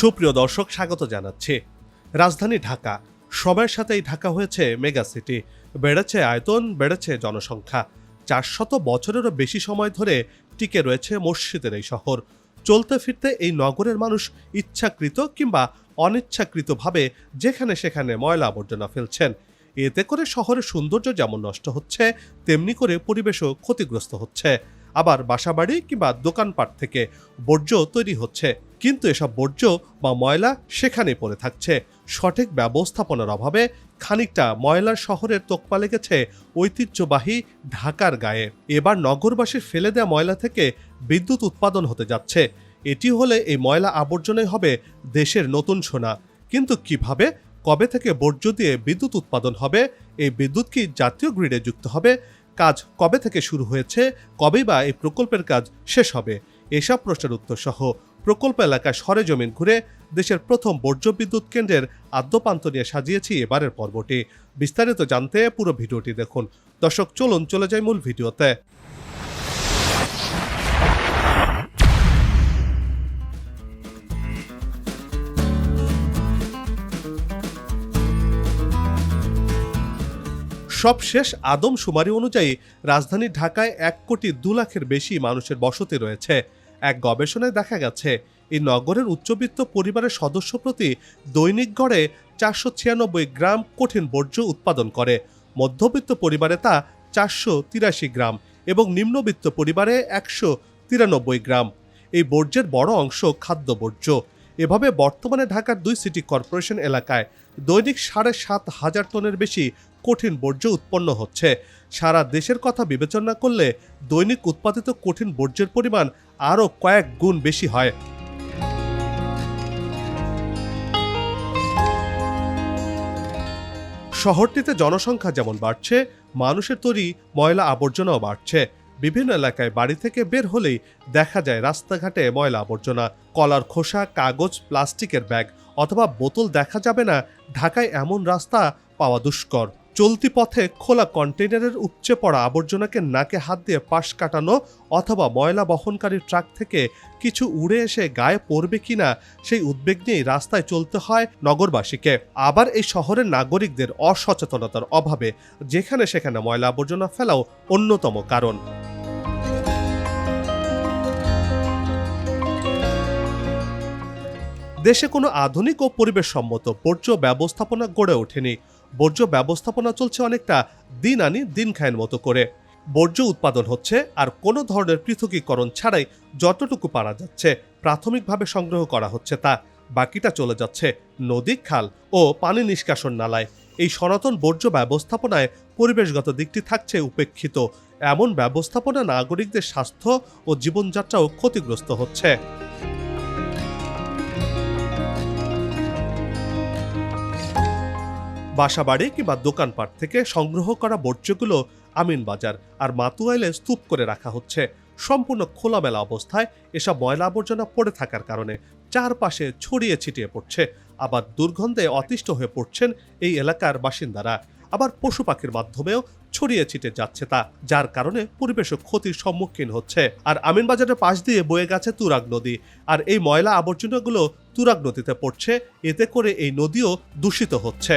সুপ্রিয় দর্শক, স্বাগত জানাচ্ছি। রাজধানী ঢাকা সময়ের সাথেই ঢাকা হয়েছে মেগা সিটি। বেড়েছে আয়তন, বেড়েছে জনসংখ্যা। চারশত বছরেরও বেশি সময় ধরে টিকে রয়েছে মসজিদের এই শহর। চলতে ফিরতে এই নগরের মানুষ ইচ্ছাকৃত কিংবা অনিচ্ছাকৃতভাবে যেখানে সেখানে ময়লা আবর্জনা ফেলছেন। এতে করে শহরের সৌন্দর্য যেমন নষ্ট হচ্ছে, তেমনি করে পরিবেশও ক্ষতিগ্রস্ত হচ্ছে। আবার বাসাবাড়ি কিংবা দোকানপাট থেকে বর্জ্য তৈরি হচ্ছে। কিন্তু এসব বর্জ্য বা ময়লা সেখানে পড়ে থাকছে। সঠিক ব্যবস্থাপনার অভাবে খানিকটা ময়লার শহরের তোকপা লেগেছে ঐতিহ্যবাহী ঢাকার গায়ে। এবার নগরবাসীর ফেলে দেওয়া ময়লা থেকে বিদ্যুৎ উৎপাদন হতে যাচ্ছে। এটি হলে এই ময়লা আবর্জনাই হবে দেশের নতুন সোনা। কিন্তু কীভাবে, কবে থেকে বর্জ্য দিয়ে বিদ্যুৎ উৎপাদন হবে, এই বিদ্যুৎ কি জাতীয় গ্রিডে যুক্ত হবে কাজ কবে থেকে শুরু হয়েছে কবে বা এই প্রকল্পের কাজ শেষ হবে? এসব প্রশ্নের উত্তর সহ প্রকল্প এলাকায় সরেজমিন ঘুরে দেশের প্রথম বর্জ্য বিদ্যুৎ কেন্দ্রের আদ্যপান্ত নিয়ে সাজিয়েছি এবারের পর্বটি। বিস্তারিত জানতে পুরো ভিডিওটি দেখুন। দর্শক, চলুন চলে যায় মূল ভিডিওতে। সবশেষ আদমশুমারি অনুযায়ী রাজধানী ঢাকায় এক কোটি দু লাখের বেশি মানুষের বসতি রয়েছে। এক গবেষণায় দেখা গেছে, এই নগরের উচ্চবিত্ত পরিবারের সদস্য প্রতি দৈনিক গড়ে চারশো ছিয়ানব্বই গ্রাম কঠিন বর্জ্য উৎপাদন করে। মধ্যবিত্ত পরিবারে তা চারশো তিরাশি গ্রাম এবং নিম্নবিত্ত পরিবারে একশো তিরানব্বই গ্রাম। এই বর্জ্যের বড় অংশ খাদ্য বর্জ্য এভাবে বর্তমানে ঢাকার দুই সিটি কর্পোরেশন এলাকায় দৈনিক সাড়ে সাত হাজার টনের বেশি কঠিন বর্জ্য উৎপন্ন হচ্ছে। সারা দেশের কথা বিবেচনা করলে দৈনিক উৎপাদিত কঠিন বর্জ্যের পরিমাণ আরও কয়েক গুণ বেশি হয়। শহরটিতে জনসংখ্যা যেমন বাড়ছে, মানুষের তৈরি ময়লা আবর্জনাও বাড়ছে। বিভিন্ন এলাকায় বাড়ি থেকে বের হলেই দেখা যায় রাস্তাঘাটে ময়লা আবর্জনা, কলার খোসা, কাগজ, প্লাস্টিকের ব্যাগ অথবা বোতল দেখা যাবে না। ঢাকায় এমন রাস্তা পাওয়া দুষ্কর। চলতি পথে খোলা কন্টেইনারের উপচে পড়া আবর্জনাকে নাকে হাত দিয়ে পাশ কাটানো অথবা ময়লা বহনকারী ট্রাক থেকে কিছু উড়ে এসে গায়ে পড়বে কিনা সেই উদ্বেগ নিয়েই রাস্তায় চলতে হয় নগরবাসীকে। আবার এই শহরের নাগরিকদের অসচেতনতার অভাবে যেখানে সেখানে ময়লা আবর্জনা ফেলাও অন্যতম কারণ। দেশে কোনো আধুনিক ও পরিবেশসম্মত বর্জ্য ব্যবস্থাপনা গড়ে ওঠেনি। বর্জ্য ব্যবস্থাপনা চলছে অনেকটা দিন আনি দিন খায়ের মতো করে। বর্জ্য উৎপাদন হচ্ছে আর কোনো ধরনের পৃথকীকরণ ছাড়াই যতটুকু পারা যাচ্ছে, প্রাথমিকভাবে সংগ্রহ করা হচ্ছে তা। বাকিটা চলে যাচ্ছে নদী, খাল ও পানি নিষ্কাশন নালায়। এই সনাতন বর্জ্য ব্যবস্থাপনায় পরিবেশগত দিকটি থাকছে উপেক্ষিত। এমন ব্যবস্থাপনা নাগরিকদের স্বাস্থ্য ও জীবনযাত্রাও ক্ষতিগ্রস্ত হচ্ছে। বাসাবাড়ি কিংবা দোকানপাট থেকে সংগ্রহ করা বর্জ্যগুলো আমিন বাজার আর মাতুয়াইলে স্তূপ করে রাখা হচ্ছে। সম্পূর্ণ খোলামেলা অবস্থায় এসব ময়লা আবর্জনা পড়ে থাকার কারণে চারপাশে ছড়িয়ে ছিটিয়ে পড়ছে। আবার দুর্গন্ধে অতিষ্ঠ হয়ে পড়ছেন এই এলাকার বাসিন্দারা। আবার পশু পাখির মাধ্যমেও ছড়িয়ে ছিটে যাচ্ছে তা, যার কারণে পরিবেশও ক্ষতির সম্মুখীন হচ্ছে। আর আমিনবাজারের পাশ দিয়ে বয়ে গেছে তুরাগ নদী। আর এই ময়লা আবর্জনাগুলো তুরাগ নদীতে পড়ছে, এতে করে এই নদীও দূষিত হচ্ছে।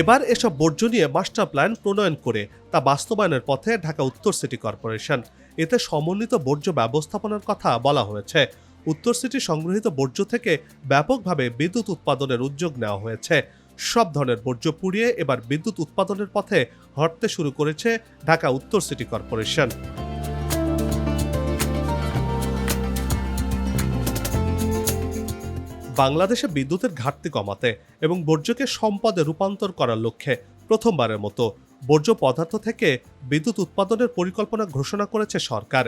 এবার এসব বর্জ্য নিয়ে মাস্টার প্ল্যান প্রণয়ন করে, তা বাস্তবায়নের পথে ঢাকা উত্তর সিটি কর্পোরেশন। এতে সমন্বিত বর্জ্য ব্যবস্থাপনার কথা বলা হয়েছে। উত্তর সিটি সংগৃহীত বর্জ্য থেকে ব্যাপকভাবে বিদ্যুৎ উৎপাদনের উদ্যোগ নেওয়া হয়েছে। সব ধরনের বর্জ্য পুড়িয়ে এবার বিদ্যুৎ উৎপাদনের পথে হাঁটতে শুরু করেছে ঢাকা উত্তর সিটি কর্পোরেশন। বাংলাদেশে বিদ্যুতের ঘাটতি কমাতে এবং বর্জ্যকে সম্পদে রূপান্তর করার লক্ষ্যে প্রথমবারের মতো বর্জ্য পদার্থ থেকে বিদ্যুৎ উৎপাদনের পরিকল্পনা ঘোষণা করেছে সরকার।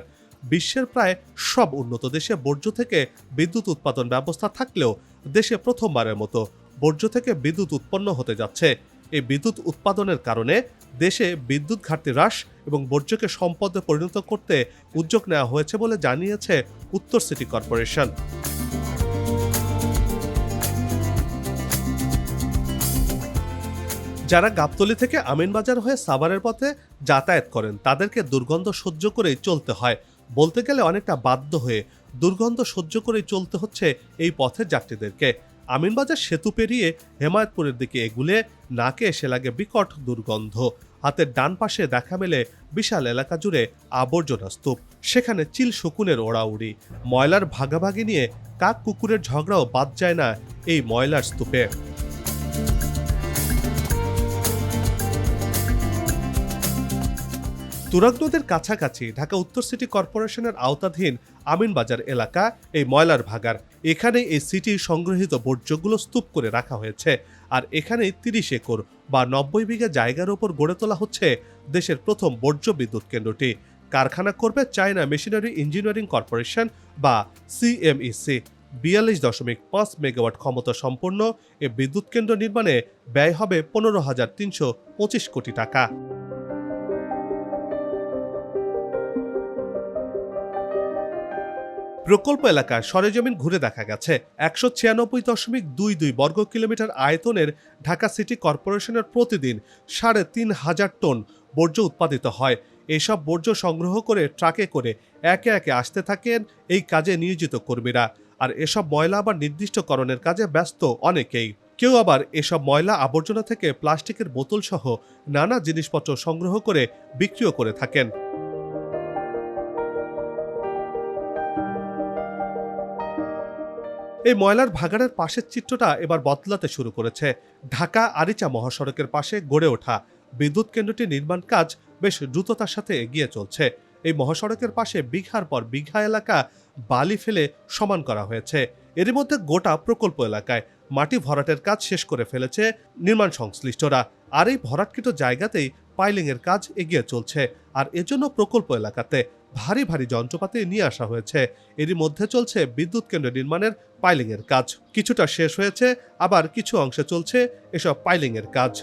বিশ্বের প্রায় সব উন্নত দেশে বর্জ্য থেকে বিদ্যুৎ উৎপাদন ব্যবস্থা থাকলেও দেশে প্রথমবারের মতো বর্জ্য থেকে বিদ্যুৎ উৎপন্ন হতে যাচ্ছে। এই বিদ্যুৎ উৎপাদনের কারণে দেশে বিদ্যুৎ ঘাটতি হ্রাস এবং বর্জ্যকে সম্পদে পরিণত করতে উদ্যোগ নেওয়া হয়েছে বলে জানিয়েছে উত্তর সিটি কর্পোরেশন। যারা গাবতলী থেকে আমিনবাজার হয়ে সাভারের পথে যাতায়াত করেন, তাদেরকে দুর্গন্ধ সহ্য করেই চলতে হয়। বলতে গেলে অনেকটা বাধ্য হয়ে দুর্গন্ধ সহ্য করেই চলতে হচ্ছে এই পথের যাত্রীদেরকে। আমিনবাজার সেতু পেরিয়ে হেমায়তপুরের দিকে এগুলে নাকে এসে লাগে বিকট দুর্গন্ধ। হাতের ডান পাশে দেখা মেলে বিশাল এলাকা জুড়ে আবর্জনা স্তূপ, সেখানে চিল শকুনের ওড়াউড়ি। ময়লার ভাগাভাগি নিয়ে কাক কুকুরের ঝগড়াও বাদ যায় না এই ময়লার স্তূপে। তুরাগ নদীর কাছাকাছি ঢাকা উত্তর সিটি কর্পোরেশনের আওতাধীন আমিনবাজার এলাকা, এই ময়লার ভাগার। এখানে এই সিটি সংগ্রহিত বর্জ্যগুলো স্তূপ করে রাখা হয়েছে। আর এখানেই তিরিশ একর বা নব্বই বিঘা জায়গার ওপর গড়ে তোলা হচ্ছে দেশের প্রথম বর্জ্য বিদ্যুৎ কেন্দ্রটি। কারখানা করবে চায়না মেশিনারি ইঞ্জিনিয়ারিং কর্পোরেশন বা সিএমইসি বিয়াল্লিশ দশমিক পাঁচ মেগাওয়াট ক্ষমতা সম্পন্ন এ বিদ্যুৎ কেন্দ্র নির্মাণে ব্যয় হবে পনেরো হাজার তিনশো পঁচিশ কোটি টাকা। প্রকল্প এলাকার সরেজমিন ঘুরে দেখা গেছে। একশো ছিয়ানব্বই দশমিক দুই দুই বর্গ কিলোমিটার আয়তনের ঢাকা সিটি কর্পোরেশনের প্রতিদিন সাড়ে তিন হাজার টন বর্জ্য উৎপাদিত হয়। এসব বর্জ্য সংগ্রহ করে ট্রাকে করে একে একে আসতে থাকেন এই কাজে নিয়োজিত কর্মীরা। আর এসব ময়লা আবার নির্দিষ্টকরণের কাজে ব্যস্ত অনেকেই। কেউ আবার এসব ময়লা আবর্জনা থেকে প্লাস্টিকের বোতল সহ নানা জিনিসপত্র সংগ্রহ করে বিক্রিও করে থাকেন। এই ময়লার ভাগাড়ের পাশের চিত্রটা এবার বদলাতে শুরু করেছে। ঢাকা আরিচা মহাসড়কের পাশে গড়ে ওঠা। বিদ্যুৎ কেন্দ্রটির নির্মাণ কাজ বেশ দ্রুততার সাথে এগিয়ে চলছে। এই মহাসড়কের পাশে বিঘার পর বিঘা এলাকা বালি ফেলে সমান করা হয়েছে। এরই মধ্যে গোটা প্রকল্প এলাকায় মাটি ভরাটের কাজ শেষ করে ফেলেছে নির্মাণ সংশ্লিষ্টরা। আর এই ভরাটকৃত জায়গাতেই পাইলিংয়ের কাজ এগিয়ে চলছে। আর এজন্য প্রকল্প এলাকাতে ভারী ভারী যন্ত্রপাতি নিয়ে আসা হয়েছে। এরই মধ্যে চলছে বিদ্যুৎ কেন্দ্র নির্মাণের পাইলিংয়ের কাজ। কিছুটা শেষ হয়েছে, আবার কিছু অংশে চলছে এসব পাইলিংয়ের কাজ।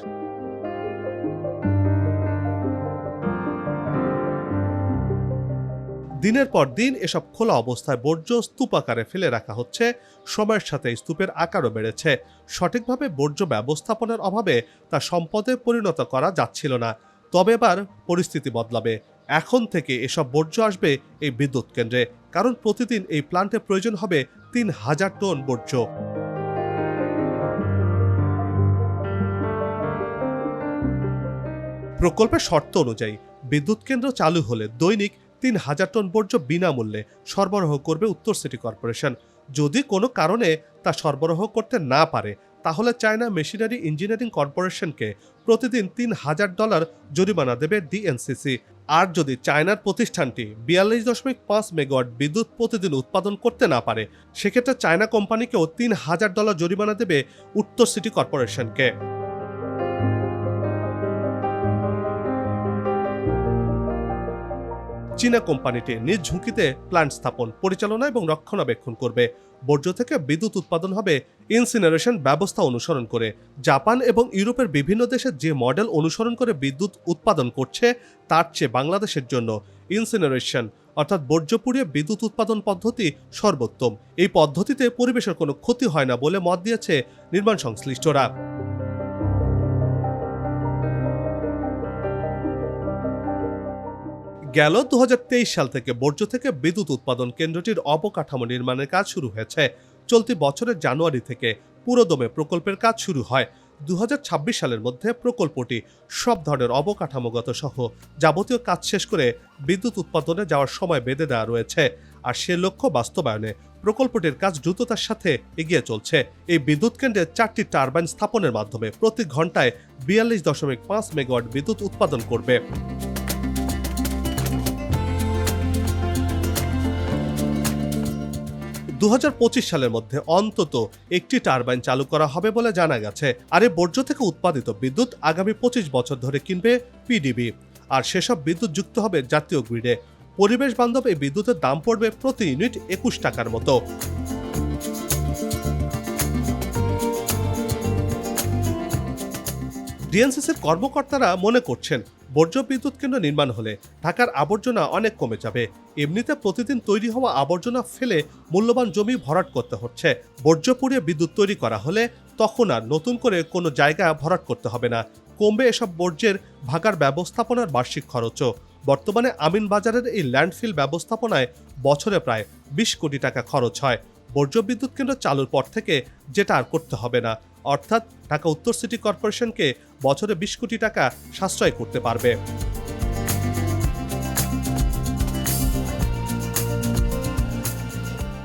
দিনের পর দিন এসব খোলা অবস্থায় বর্জ্য স্তূপ আকারে ফেলে রাখা হচ্ছে। সময়ের সাথে স্তূপের আকারও বেড়েছে। সঠিকভাবে বর্জ্য ব্যবস্থাপনার অভাবে তা সম্পদে পরিণত করা যাচ্ছিল না। তবে এবার পরিস্থিতি বদলাবে। এখন থেকে এসব বর্জ্য আসবে এই বিদ্যুৎ কেন্দ্রে, কারণ প্রতিদিন এই প্ল্যান্টে প্রয়োজন হবে তিন হাজার টন বর্জ্য। প্রকল্পের শর্ত অনুযায়ী বিদ্যুৎ কেন্দ্র চালু হলে দৈনিক তিন হাজার টন বর্জ্য বিনামূল্যে সরবরাহ করবে উত্তর সিটি কর্পোরেশন। যদি কোনো কারণে তা সরবরাহ করতে না পারে, তাহলে চায়না মেশিনারি ইঞ্জিনিয়ারিং কর্পোরেশনকে প্রতিদিন তিন হাজার ডলার জরিমানা দেবে ডিএনসিসি। আর যদি চায়নার প্রতিষ্ঠানটি বিয়াল্লিশ দশমিক পাঁচ মেগাওয়াট বিদ্যুৎ প্রতিদিন উৎপাদন করতে না পারে, সেক্ষেত্রে চায়না কোম্পানিকেও তিন হাজার ডলার জরিমানা দেবে উত্তর সিটি কর্পোরেশনকে। চীনা কোম্পানিটি নিজ ঝুঁকিতে প্ল্যান্ট স্থাপন, পরিচালনা এবং রক্ষণাবেক্ষণ করবে। বর্জ্য থেকে বিদ্যুৎ উৎপাদন হবে ইনসিনারেশন ব্যবস্থা অনুসরণ করে। জাপান এবং ইউরোপের বিভিন্ন দেশে যে মডেল অনুসরণ করে বিদ্যুৎ উৎপাদন করছে, তার চেয়ে বাংলাদেশের জন্য ইনসিনারেশন, অর্থাৎ বর্জ্য বিদ্যুৎ উৎপাদন পদ্ধতি সর্বোত্তম। এই পদ্ধতিতে পরিবেশের কোনো ক্ষতি হয় না বলে মত দিয়েছে নির্মাণ সংশ্লিষ্টরা। গেল দু হাজার তেইশ সাল থেকে বর্জ্য থেকে বিদ্যুৎ উৎপাদন কেন্দ্রটির অবকাঠামো নির্মাণের কাজ শুরু হয়েছে। চলতি বছরের জানুয়ারি থেকে পুরোদমে প্রকল্পের কাজ শুরু হয়। দু হাজার ছাব্বিশ সালের মধ্যে প্রকল্পটি সব ধরনের অবকাঠামোগত সহ যাবতীয় কাজ শেষ করে বিদ্যুৎ উৎপাদনে যাওয়ার সময় বেঁধে দেওয়া রয়েছে। আর সে লক্ষ্য বাস্তবায়নে প্রকল্পটির কাজ দ্রুততার সাথে এগিয়ে চলছে। এই বিদ্যুৎ কেন্দ্রে চারটি টারবাইন স্থাপনের মাধ্যমে প্রতি ঘন্টায় বিয়াল্লিশ দশমিক পাঁচ মেগাওয়াট বিদ্যুৎ উৎপাদন করবে। দু হাজার পঁচিশ সালের মধ্যে অন্তত একটি টারবাইন চালু করা হবে বলে জানা গেছে। আর এই বর্জ্য থেকে উৎপাদিত বিদ্যুৎ আগামী পঁচিশ বছর ধরে কিনবে পিডিবি আর সেসব বিদ্যুৎ যুক্ত হবে জাতীয় গ্রিডে। পরিবেশ বান্ধব এই বিদ্যুতের দাম পড়বে প্রতি ইউনিট একুশ টাকার মতো। ডিএনসিসির কর্মকর্তারা মনে করছেন বর্জ্য বিদ্যুৎ কেন্দ্র নির্মাণ হলে ঢাকার আবর্জনা অনেক কমে যাবে। এমনিতে প্রতিদিন তৈরি হওয়া আবর্জনা ফেলে মূল্যবান জমি ভরাট করতে হচ্ছে। বর্জ্য পুড়িয়ে বিদ্যুৎ তৈরি করা হলে তখন আর নতুন করে কোনো জায়গা ভরাট করতে হবে না। কমবে এসব বর্জ্যের ভাগার ব্যবস্থাপনার বার্ষিক খরচও। বর্তমানে আমিন বাজারের এই ল্যান্ডফিল ব্যবস্থাপনায় বছরে প্রায় বিশ কোটি টাকা খরচ হয়। বর্জ্য বিদ্যুৎ কেন্দ্র চালুর পর থেকে যেটা আর করতে হবে না। অর্থাৎ ঢাকা উত্তর সিটি কর্পোরেশনকে বছরে বিশ কোটি টাকা সাশ্রয় করতে পারবে।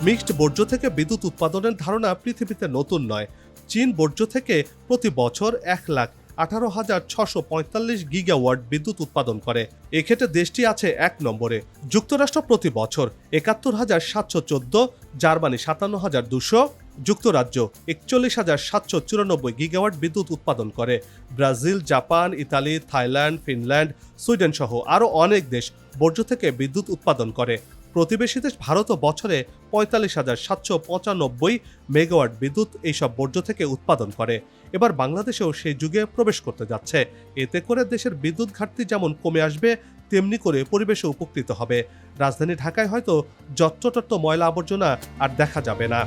মিক্সড বর্জ্য থেকে বিদ্যুৎ উৎপাদনের ধারণা পৃথিবীতে নতুন নয়। চীন বর্জ্য থেকে প্রতি বছর এক লাখ আঠারো হাজার ছশো পঁয়তাল্লিশ গিগাওয়াট বিদ্যুৎ উৎপাদন করে। এক্ষেত্রে দেশটি আছে এক নম্বরে। যুক্তরাষ্ট্র প্রতি বছর একাত্তর হাজার সাতশো চোদ্দ, জার্মানি সাতান্ন হাজার দুশো যুক্তরাজ্য একচল্লিশ হাজার সাতশো চুরানব্বই গিগাওয়াট বিদ্যুৎ উৎপাদন করে। Brazil, Japan, Italy, Thailand, Finland, Sweden সহ আরও অনেক দেশ বর্জ্য থেকে বিদ্যুৎ উৎপাদন করে। প্রতিবেশী দেশ ভারতও বছরে পঁয়তাল্লিশ হাজার সাতশো পঁচানব্বই মেগাওয়াট বিদ্যুৎ এইসব বর্জ্য থেকে উৎপাদন করে। এবার বাংলাদেশেও সেই যুগে প্রবেশ করতে যাচ্ছে। এতে করে দেশের বিদ্যুৎ ঘাটতি যেমন কমে আসবে, তেমনি করে পরিবেশে উপকৃত হবে। রাজধানী ঢাকায় হয়তো যত্রতত্র ময়লা আবর্জনা আর দেখা যাবে না।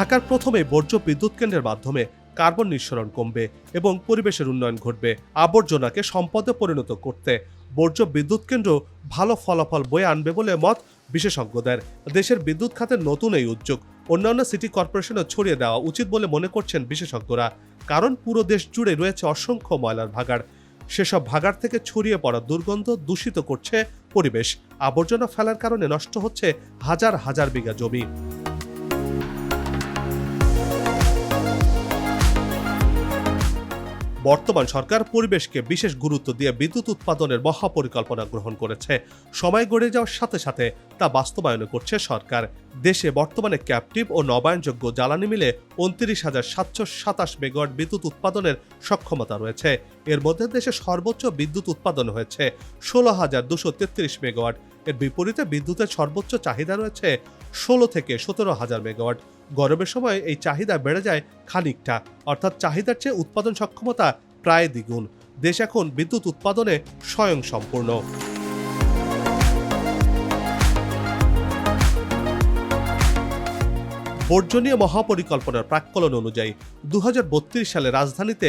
ঢাকার প্রথমে বর্জ্য বিদ্যুৎ কেন্দ্রের মাধ্যমে কার্বন নিঃসরণ কমবে এবং পরিবেশের উন্নয়ন ঘটবে। আবর্জনাকে সম্পদে পরিণত করতে বর্জ্য বিদ্যুৎ কেন্দ্র ভালো ফলাফল বয়ে আনবে বলে মত বিশেষজ্ঞদের। দেশের বিদ্যুৎ খাতের নতুন এই উদ্যোগ অন্যান্য সিটি কর্পোরেশনে ছড়িয়ে দেওয়া উচিত বলে মনে করছেন বিশেষজ্ঞরা। কারণ পুরো দেশ জুড়ে রয়েছে অসংখ্য ময়লার ভাগাড়। সেসব ভাগাড় থেকে ছড়িয়ে পড়া দুর্গন্ধ দূষিত করছে পরিবেশ। আবর্জনা ফেলার কারণে নষ্ট হচ্ছে হাজার হাজার বিঘা জমি। বর্তমান সরকার পরিবেশকে বিশেষ গুরুত্ব দিয়ে বিদ্যুৎ উৎপাদনের মহাপরিকল্পনা গ্রহণ করেছে। সময় গড়ে যাওয়ার সাথে সাথে তা বাস্তবায়ন করছে সরকার। দেশে বর্তমানে ক্যাপটিভ ও নবায়নযোগ্য জ্বালানি মিলে উনত্রিশ হাজার সাতশো সাতাশ মেগাওয়াট বিদ্যুৎ উৎপাদনের সক্ষমতা রয়েছে। এর মধ্যে দেশে সর্বোচ্চ বিদ্যুৎ উৎপাদন হয়েছে ষোলো হাজার দুশো তেত্রিশ মেগাওয়াট। এর বিপরীতে বিদ্যুতের সর্বোচ্চ চাহিদা রয়েছে ষোলো থেকে সতেরো হাজার মেগাওয়াট। গরমের সময় এই চাহিদা বেড়ে যায় খানিকটা। অর্থাৎ চাহিদার চেয়ে উৎপাদন সক্ষমতা প্রায় দ্বিগুণ। দেশ এখন বিদ্যুৎ উৎপাদনে স্বয়ং সম্পূর্ণ বর্জনীয় মহাপরিকল্পনার প্রাক্কলন অনুযায়ী দু হাজার বত্রিশ সালে রাজধানীতে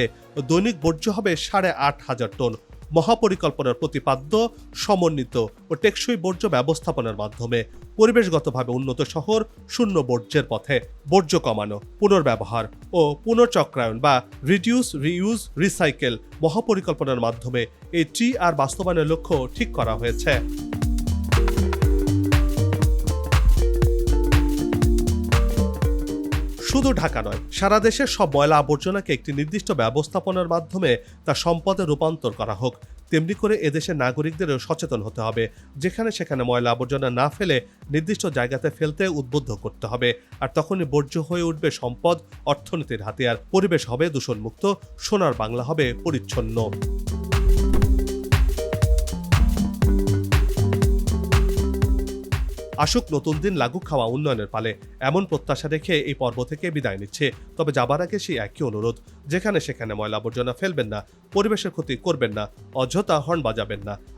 দৈনিক বর্জ্য হবে সাড়ে আট হাজার টন। মহাপরিকল্পনার প্রতিপাদ্য সমন্বিত ও টেকসই বর্জ্য ব্যবস্থাপনার মাধ্যমে পরিবেশগতভাবে উন্নত শহর শূন্য বর্জ্যের পথে বর্জ্য কমানো, পুনর্ব্যবহার ও পুনর্চক্রায়ন বা রিডিউস রিউজ রিসাইকেল মহাপরিকল্পনার মাধ্যমে এই টি আর বাস্তবায়নের লক্ষ্য ঠিক করা হয়েছে। শুধু ঢাকা নয়, সারা দেশের সব ময়লা আবর্জনাকে একটি নির্দিষ্ট ব্যবস্থাপনার মাধ্যমে তা সম্পদে রূপান্তর করা হোক। তেমনি করে এদেশের নাগরিকদেরও সচেতন হতে হবে। যেখানে সেখানে ময়লা আবর্জনা না ফেলে নির্দিষ্ট জায়গাতে ফেলতে উদ্বুদ্ধ করতে হবে। আর তখনই বর্জ্য হয়ে উঠবে সম্পদ, অর্থনীতির হাতিয়ার। পরিবেশ হবে দূষণমুক্ত, সোনার বাংলা হবে পরিচ্ছন্ন। আসুক, নতুন দিন লাগুক খাওয়া উন্নয়নের পালে। এমন প্রত্যাশা রেখে এই পর্ব থেকে বিদায় নিচ্ছে। তবে যাবার আগে সেই একই অনুরোধ, যেখানে সেখানে ময়লা আবর্জনা ফেলবেন না, পরিবেশের ক্ষতি করবেন না, অযথা হর্ন বাজাবেন না।